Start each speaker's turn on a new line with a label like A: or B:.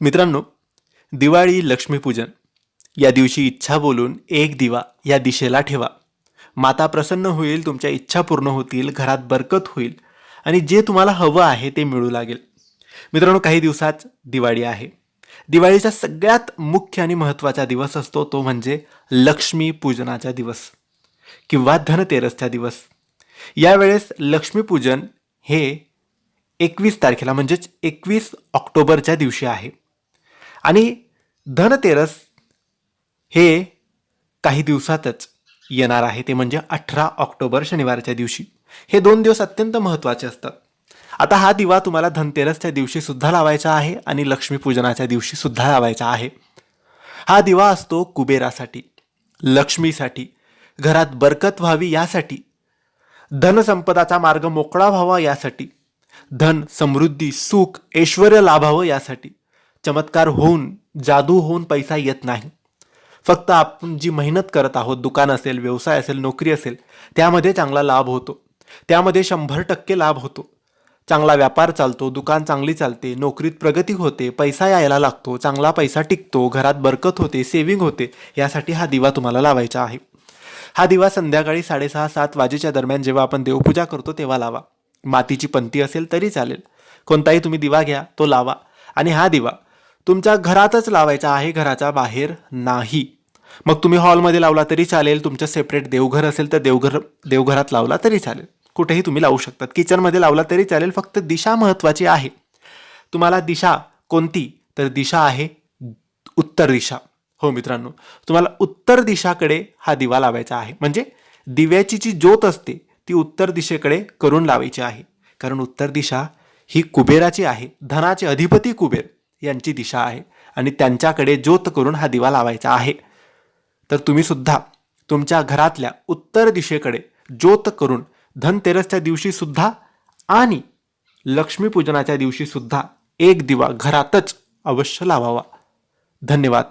A: मित्रांनो दिवाळी लक्ष्मीपूजन या दिवशी इच्छा बोलून एक दिवा या दिशेला ठेवा. माता प्रसन्न होईल तुमच्या इच्छा पूर्ण होतील घरात बरकत होईल आणि जे तुम्हाला हवं आहे ते मिळू लागेल. मित्रांनो काही दिवसात दिवाळी आहे. दिवाळीचा सगळ्यात मुख्य आणि महत्त्वाचा दिवस असतो तो म्हणजे लक्ष्मीपूजनाचा दिवस किंवा धनतेरसचा दिवस. यावेळेस लक्ष्मीपूजन हे एकवीस तारखेला म्हणजेच एकवीस ऑक्टोबरच्या दिवशी आहे. आणि धनतेरस हे काही दिवसातच येणार आहे. ते म्हणजे अठरा ऑक्टोबर शनिवारच्या दिवशी. हे दोन दिवस अत्यंत महत्त्वाचे असतात. आता हा दिवा तुम्हाला धनतेरसच्या दिवशी सुद्धा लावायचा आहे आणि लक्ष्मीपूजनाच्या दिवशी सुद्धा लावायचा आहे. हा दिवा असतो कुबेरासाठी लक्ष्मीसाठी घरात बरकत व्हावी यासाठी धनसंपदाचा मार्ग मोकळा व्हावा यासाठी धन समृद्धी सुख ऐश्वर लाभावं यासाठी. चमत्कार होऊन जादू होऊन पैसा येत नाही. फक्त आपण जी मेहनत करत आहोत दुकान असेल व्यवसाय असेल नोकरी असेल त्यामध्ये चांगला लाभ होतो. त्यामध्ये शंभर टक्के लाभ होतो. चांगला व्यापार चालतो दुकान चांगली चालते नोकरीत प्रगती होते पैसा यायला लागतो चांगला पैसा टिकतो घरात बरकत होते सेविंग होते यासाठी हा दिवा तुम्हाला लावायचा आहे. हा दिवा संध्याकाळी साडेसहा सात वाजेच्या दरम्यान जेव्हा आपण देवपूजा करतो तेव्हा लावा. मातीची पंती असेल तरी चालेल. कोणताही तुम्ही दिवा घ्या तो लावा. आणि हा दिवा तुमच्या घरातच लावायचा आहे घराच्या बाहेर नाही. मग तुम्ही हॉलमध्ये लावला तरी चालेल तुमचं सेपरेट देवघर असेल तर देवघर देवघरात लावला तरी चालेल. कुठेही तुम्ही लावू शकतात. किचनमध्ये लावला तरी चालेल फक्त दिशा महत्त्वाची आहे. तुम्हाला दिशा कोणती? तर दिशा आहे उत्तर दिशा. हो मित्रांनो तुम्हाला उत्तर दिशाकडे हा दिवा लावायचा आहे. म्हणजे दिव्याची जी ज्योत असते ती उत्तर दिशेकडे करून लावायची आहे. कारण उत्तर दिशा ही कुबेराची आहे. धनाचे अधिपती कुबेर. यांची दिशा आहे. आणि त्यांच्याकडे ज्योत करून हा दिवा लावायचा आहे. तर तुम्ही सुद्धा तुमच्या घरातल्या उत्तर दिशेकडे ज्योत करून धनतेरसच्या दिवशी सुद्धा आणि लक्ष्मीपूजनाच्या दिवशी सुद्धा एक दिवा घरातच अवश्य लावावा. धन्यवाद.